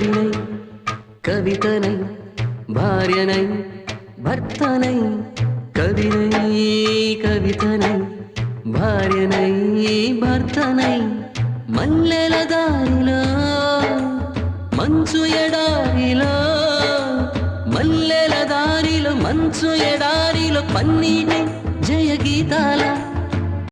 கவினை கவிதனை భార్యనై భర్తనై కవినై కవితనై భార్యనై భర్తనై మల్లెల దారిలో మంచు ఎడారిలో మల్లెల దారిలో మంచు ఎడారిలో పన్నీటి జయ గీతాల